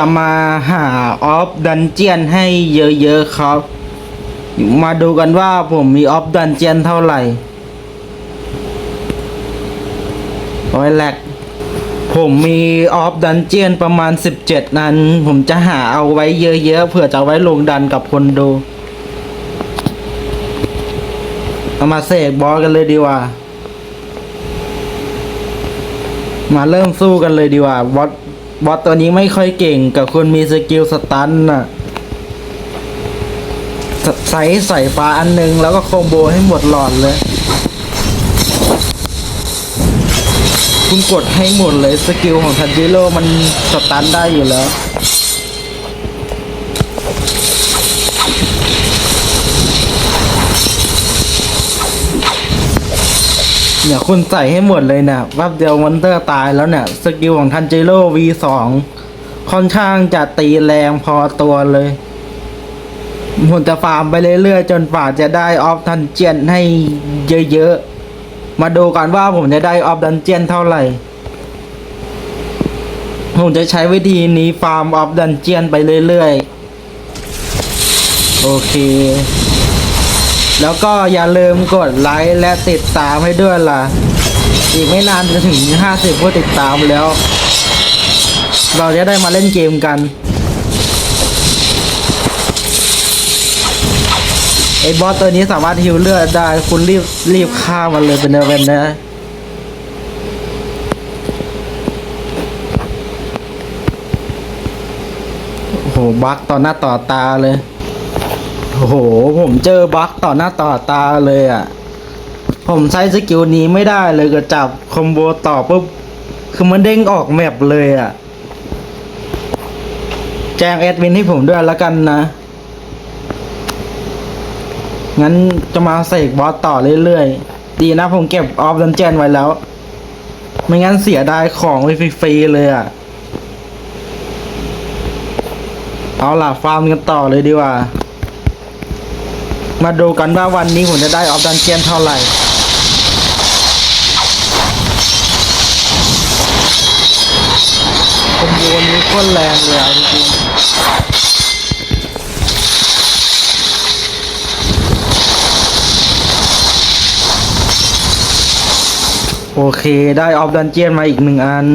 จะมาหาออฟดันเจียนให้เยอะๆครับ มาดูกันว่าผมมีออฟดันเจียนเท่าไหร่โอ้ยแหลกผมมีออฟดันเจียนประมาณ 17 นั้น ผมจะหาเอาไว้เยอะๆเผื่อจะไว้ลงดันกับคนดู เอามาเสกบอสกันเลยดีกว่า มาเริ่มสู้กันเลยดีกว่าบอส บอสตัวนี้ไม่ค่อยเก่งกับคนมีสกิลสตันน่ะใส่ใส่ฟ้าอันหนึงแล้วก็โคอมโบให้หมดหลอดเลย คุณกดให้หมดเลยสกิลของทันจิโร่มันสตันได้อยู่แล้ว เนี่ยคุณใส่ให้หมดเลยเนี่ยแป๊บเดียวมอนเตอร์ตายแล้วเนี่ย สกิลของทันเจโร่ V2 ค่อนข้างจะตีแรงพอตัวเลยผมจะฟาร์มไปเรื่อยๆ จนฝ่าจะได้ออฟทันเจียนให้เยอะๆ มาดูกันว่าผมจะได้ออฟดันเจียนเท่าไหร่ ผมจะใช้วิธีนี้ฟาร์มออฟดันเจียนไปเรื่อยๆ โอเค แล้วก็อย่าลืมกดไลค์และติดตามให้ด้วยล่ะ อีกไม่นานจะถึง 50ผู้ติดตามแล้ว เราจะได้มาเล่นเกมกันไอ้บอสตัวนี้สามารถฮิวเลือดได้ คุณรีบรีบฆ่ามันเลยเป็นเวนนะโอ้โหบักต่อหน้าต่อตาเลย โอ้โห ผมเจอบั๊กต่อหน้าต่อตาเลยอะ ผมใช้สกิลนี้ไม่ได้เลยก็จับคอมโบต่อปุ๊บ คือมันเด้งออกแมปเลยอะ แจ้งแอดมินให้ผมด้วยแล้วกันนะ งั้นจะมาเสกบอสต่อเรื่อยๆ ดีนะผมเก็บออฟดันเจนไว้แล้ว ไม่งั้นเสียดายของไปฟรีๆเลยอะ เอาล่ะฟาร์มกันต่อเลยดีกว่า มาดูกันว่าวันนี้ผมจะได้ออฟดันเจียนเท่าไหร่คอมโบนี้โคตรแรงเลยอะจริงๆโอเคได้ออฟดันเจียนมาอีกหนึ่งอัน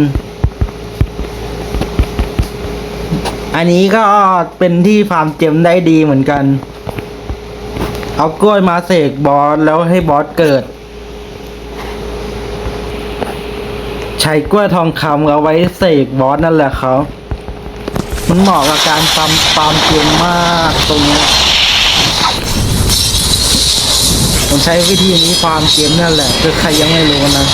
อันนี้ก็เป็นที่ฟาร์มเจมได้ดีเหมือนกัน เอากล้วยมาเสกบอสแล้วให้บอสเกิด ใช้กล้วยทองคำเอาไว้เสกบอสนั่นแหละเขามันเหมาะกับการฟาร์มฟาร์มเกมมากตรงนี้ผมใช้วิธีนี้ฟาร์มเกมนั่นแหละคือใครยังไม่รู้นะ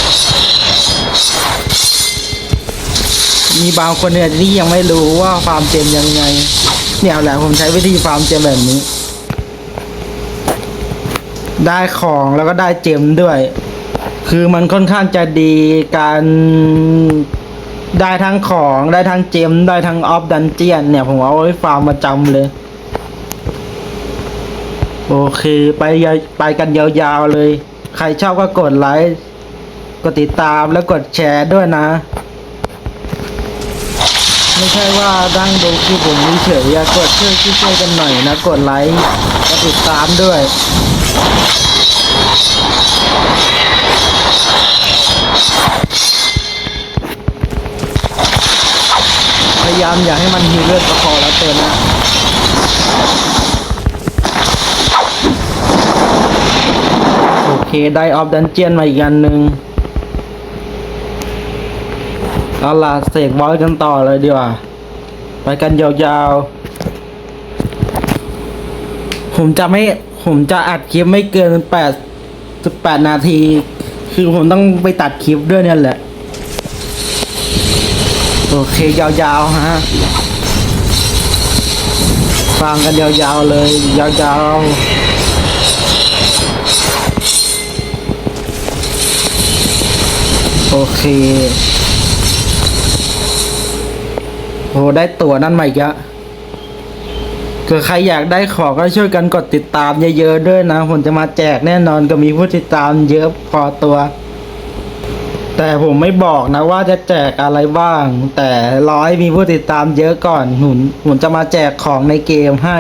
มีบางคนเนี่ยที่ยังไม่รู้ว่าฟาร์มเกมยังไง เนี่ยแหละผมใช้วิธีฟาร์มเกมแบบนี้ ได้ของแล้วก็ได้เจมด้วย คือมันค่อนข้างจะดีการได้ทั้งของได้ทั้งเจมได้ทั้งออฟดันเจียนเนี่ย ผมเอาไว้ฟาร์มประจำเลย โอเคไปยาไปกันยาวๆเลย ใครชอบก็กดไลค์กดติดตามแล้วกดแชร์ด้วยนะ ไม่ใช่ว่าดังดูคลิปผมเฉยๆอยากดช่วยช่วยกันหน่อยนะ กดไลค์กดติดตามด้วย พยายามอย่าให้มันฮีเลือดก็พอแล้วเตือนนะโอเคได้ออฟดันเจียนมาอีกอันหนึ่งเอาล่ะเสกบอสกันต่อเลยดีกว่า ไปกันยาวๆ ผมจะไม่ ผมจะอัดคลิปไม่เกินแปดสิบแปดนาที คือผมต้องไปตัดคลิปด้วยเนี่ยแหละ โอเค ยาวๆฮะ ฟังกันยาวๆเลย ยาวๆโอเค โห ได้ตั๋วนั่นใหม่อีกอะคือใครอยากได้ของก็ช่วยกันกดติดตามเยอะๆด้วยนะ ผมจะมาแจกแน่นอนก็มีผู้ติดตามเยอะพอตัว แต่ผมไม่บอกนะว่าจะแจกอะไรบ้าง แต่ร้อให้มีผู้ติดตามเยอะก่อนหนุนหนุนจะมาแจกของในเกมให้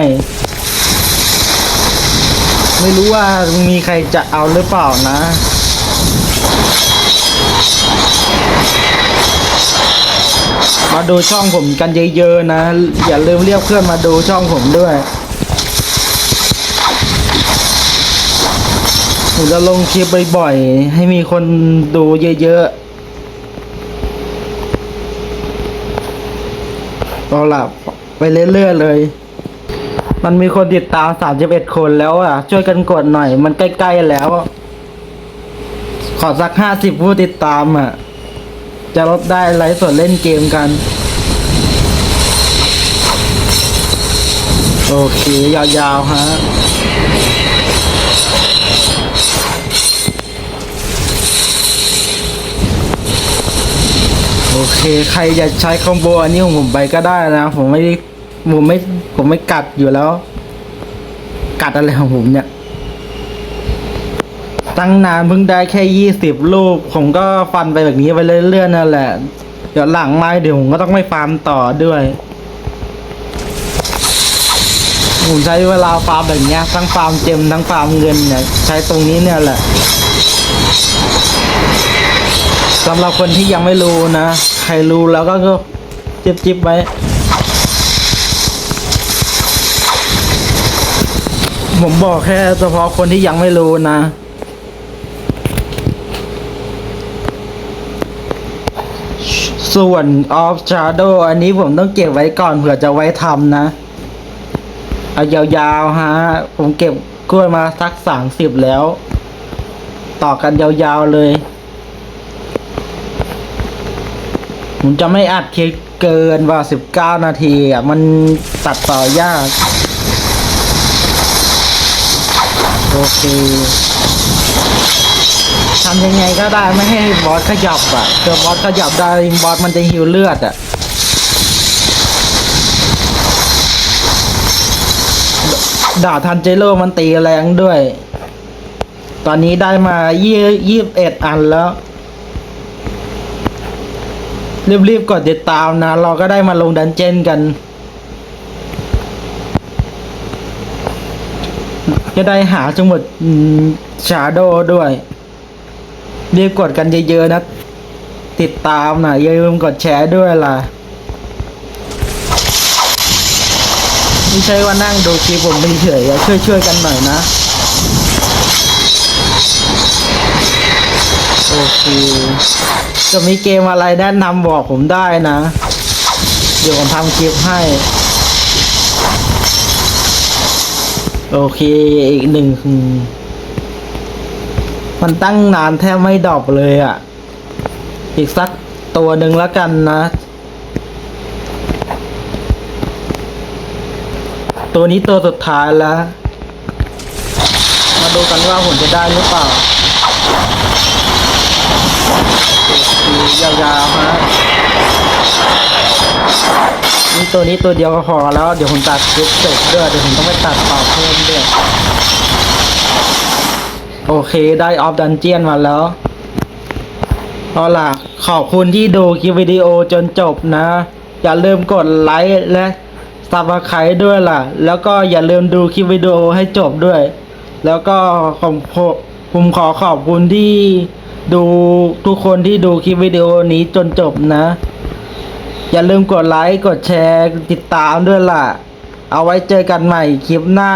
ไม่รู้ว่ามีใครจะเอาหรือเปล่านะ มาดูช่องผมกันเยอะๆนะ อย่าลืมเรียกเพื่อนมาดูช่องผมด้วยผมจะลงคลิปบ่อยๆ ให้มีคนดูเยอะๆเอาล่ะไปเรื่อยๆเลย มันมีคนติดตาม 31 คนแล้วอะ ช่วยกันกดหน่อย มันใกล้ๆแล้ว ขอสัก 50 ผู้ติดตามอะ จะลดได้ไลฟ์สดเล่นเกมกัน โอเค ยาวๆฮะโอเค ใครจะใช้คอมโบอันนี้ของผมไปก็ได้นะ ผมไม่ ผมไม่ ผมไม่กัดอยู่แล้ว กัดอะไรของผมเนี่ย ตั้งนานเพิ่งได้แค่ยี่สิบลูก ผมก็ฟันไปแบบนี้ไปเรื่อยๆนั่นแหละ เดี๋ยวหลังไม้เดี๋ยวผมก็ต้องไม่ฟาร์มต่อด้วยผมใช้เวลาฟาร์มแบบนี้ทั้งฟาร์มเจมทั้งฟาร์มเงินเนี่ยใช้ตรงนี้เนี่ยแหละสำหรับคนที่ยังไม่รู้นะ ใครรู้แล้วก็ก็จิบจิบไว้ผมบอกแค่เฉพาะคนที่ยังไม่รู้นะ ส่วน Off Shadow อันนี้ผมต้องเก็บไว้ก่อนเผื่อจะไว้ทำนะ เอายาวๆฮะ ผมเก็บกล้วยมาสักสามสิบแล้ว ต่อกันยาวๆเลย ผมจะไม่อัดคลิปเกินว่าสิบเก้านาทีอะ มันตัดต่อยาก โอเค ทำยังไงก็ได้ไม่ให้บอสขยับอะเจอบอสขยับได้บอสมันจะหิวเลือดอะดาบทันเจโร่มันตีแรงด้วย ตอนนี้ได้มายี่ยี่สิบเอ็ดอันแล้ว รีบๆกดติดตามนะ เราก็ได้มาลงดันเจนกันจะได้หาสมุดชาโดด้วย รีบกดกันเยอะๆนะ ติดตามนะอย่าลืมกดแชร์ด้วยล่ะ ไม่ใช่ว่านั่งดูคลิปผมเฉยๆอะช่วยๆกันหน่อยนะโอเคจะมีเกมอะไรแนะนำบอกผมได้นะ เดี๋ยวผมทำคลิปให้ โอเค อีกหนึ่ง มันตั้งนานแทบไม่ดรอปเลยอะ่ะ อีกสักตัวหนึ่งแล้วกันนะ ตัวนี้ตัวสุดท้ายแล้ว มาดูกันว่าผมจะได้หรือเปล่า ยาวๆฮะนี่ตัวนี้ตัวเดียวก็พอแล้ว เดี๋ยวผมตัดคลิปจด้วย เดี๋ยวผมต้องไปตัดต่อเพิ่มด้วย โอเคได้ออฟดันเจียนมาแล้วเอาล่ะ ขอบคุณที่ดูคลิปวิดีโอจนจบนะ อย่าลืมกดไลค์และซับสไครต์ด้วยล่ะ แล้วก็อย่าลืมดูคลิปวิดีโอให้จบด้วย แล้วก็ผมผมขอขอบคุณที่ดูทุกคนที่ดูคลิปวิดีโอนี้จนจบนะ อย่าลืมกดไลค์กดแชร์ติดตามด้วยล่ะ เอาไว้เจอกันใหม่คลิปหน้า